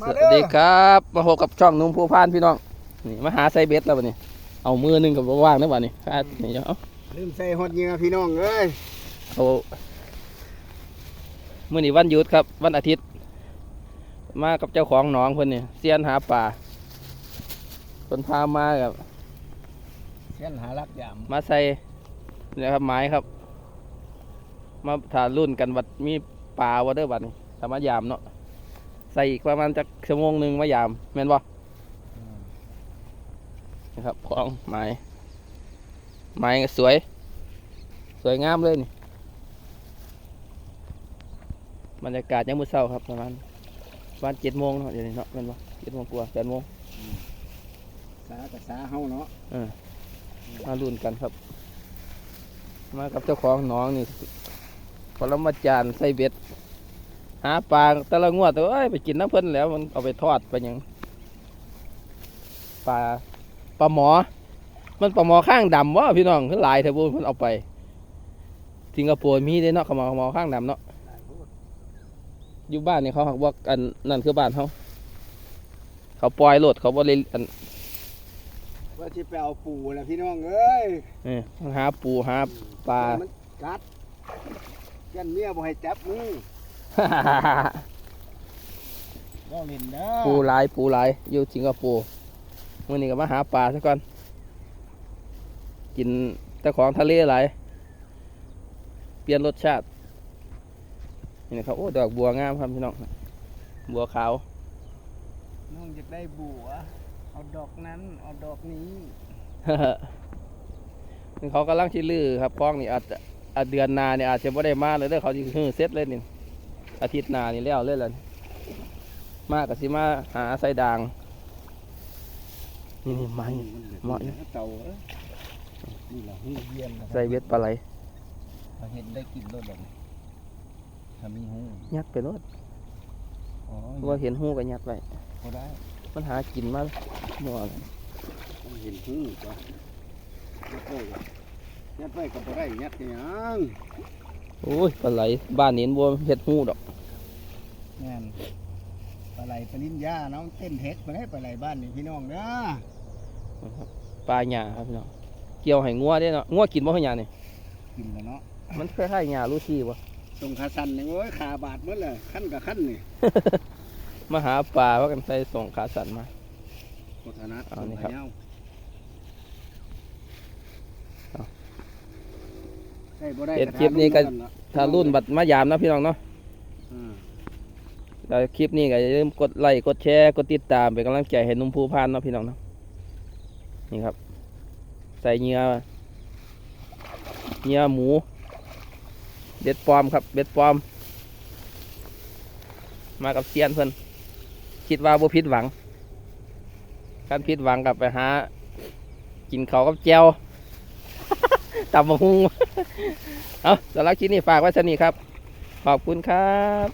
มาสเด้อวัสดีครับมาพบกับช่องนุ่มผู้พานพี่น้องนี่มาหาไซเบสแล้ววันนี้ เอามือหนึงกับว่างนะวันนี้คาดนี่เอาลืมใส่ฮอดเหงื่อพี่น้องเอ้ยเอามื่อนี้วันหยุดครับ วันอาทิตย์ มากับเจ้าของหนองเพิ่นนี่เซียนหาป่าเพิ่นพามากับเส้นหาลักยามมาใส่นี่ครับไม้ครับ มาถ่ารุ่นกันวัดมีป่าวัดเด้อบัดนี้สามารถยามเนาะ ใส่อีกประมาณจักชั่วโมงหนึ่งมายามแม่นบ่นะครับของไม้ไม้ก็สวย สวยงามเลยนี่บรรยากาศยังมือเศร้าครับประมาณประมาณเจ็ดโมงเนาะเดี๋ยวนี้เนาะเป็นปะเจ็ดโมงกว่าแปดโมงสากับสาเฮาเนาะมาลุ้นกันครับ มากับเจ้าของหน้องนี่พอเรามาจานใส่เบ็ด หาปลาแต่ละงวดแต่เอ้ยไปกินน้ำเพิ่นแล้วมันเอาไปทอดไปหยังปลาปลาหมอ มันปลาหมอข้างดำวะพี่น้องคือหลายเถอะบุเพิ่นเอาไปสิงคโปร์มีเด้เนาะเขามาหมอข้างดำเนาะอยู่บ้านนี่เขาหักว่าอันนั่นคือบ้านเขาเขาปล่อยโหลดเขาบ่เลยอันว่าสิไปเอาปูแล้วพี่น้องเอ้ยเออหาปูหาปลามันกัดยันเมียบ่ให้จับมือ ก็เล่นเด้อปูหลายปูหลายอยู่สิงคโปร์มื่อนี้ก็มาหาปลาซะก่อน กินเจ้าของทะเลหลายเปลี่ยนรสชาติ นี่นะครับ โอ้ ดอกบัวงามครับพี่น้อง บัวขาว น้องอยากได้บัว เอาดอกนั้น เอาดอกนี้ นี่เขากำลังชิลือครับคล้องนี่อาจจะอาจเดือนหนาเนี่ยอาจจะไม่ได้มาเลยเด้อเขาจะฮือเซตเลยนี่ อาทิตย์หนานี่แล้วเลยล่ะมากกับสิมาหาไส้ด่าง นี่นี่ไม้เหมาะอยู่เต่าเอ้ยนี่แหละหูเยี่ยมนะใส่เวทปลาไหลเห็นได้กินรสแบบนี้ถ้ามีหูยัดไปรถว่าเห็นหูก็ยัดไว้พอได้มันหากินมาหมดต้องเห็นหูก่อนยัดไว้ก่อนยัดไว้ก็บ่ได้ยัดยัง โอ้ยปลาไหลบ้านนี้บัวเห็ดหูดอกงานปลาไหลปลาลิ้นย่าน้องเต้นเฮ็ดมาให้ปลาไหลบ้านนี่พี่น้องเด้อปลาหญ้าครับพี่น้องเกี่ยวให้งัวได้เนาะงัวกินบ่ให้หญ้านี่กินแล้วเนาะมันคล้ายๆหญ้าลูซี่บ่ส่งขาสั่นนี่โอ้ยขาบาดหมดเลยขั้นกับขั้นนี่มาหาปลาว่ากันใส่ส่งขาสันมาโคตรนัดเอานี่ครับ ส่งขเหย้า เอา ได้ บ่ได้เห็นคลิปนี้ก็ถามเนาะถ้ารุ่นบัดมายามนะพี่น้องเนาะอืมแล้วคลิปนี้ก็อย่าลืมกดไลค์กดแชร์กดติดตามเป็นกำลังใจให้หนุ่มภูพานเนาะพี่น้องเนาะนี่ครับ ใส่เหงื่อเหงื่อหมู เบ็ดปลอมครับ เบ็ดปลอม มากับเซียนเพิ่นคิดว่าบ่ผิดหวังการผิดหวังกับไปหา กินเขาวกับแจว ตำมะฮุงเอาสำหรับคลิปนี้ฝากไว้สนีครับ ขอบคุณครับ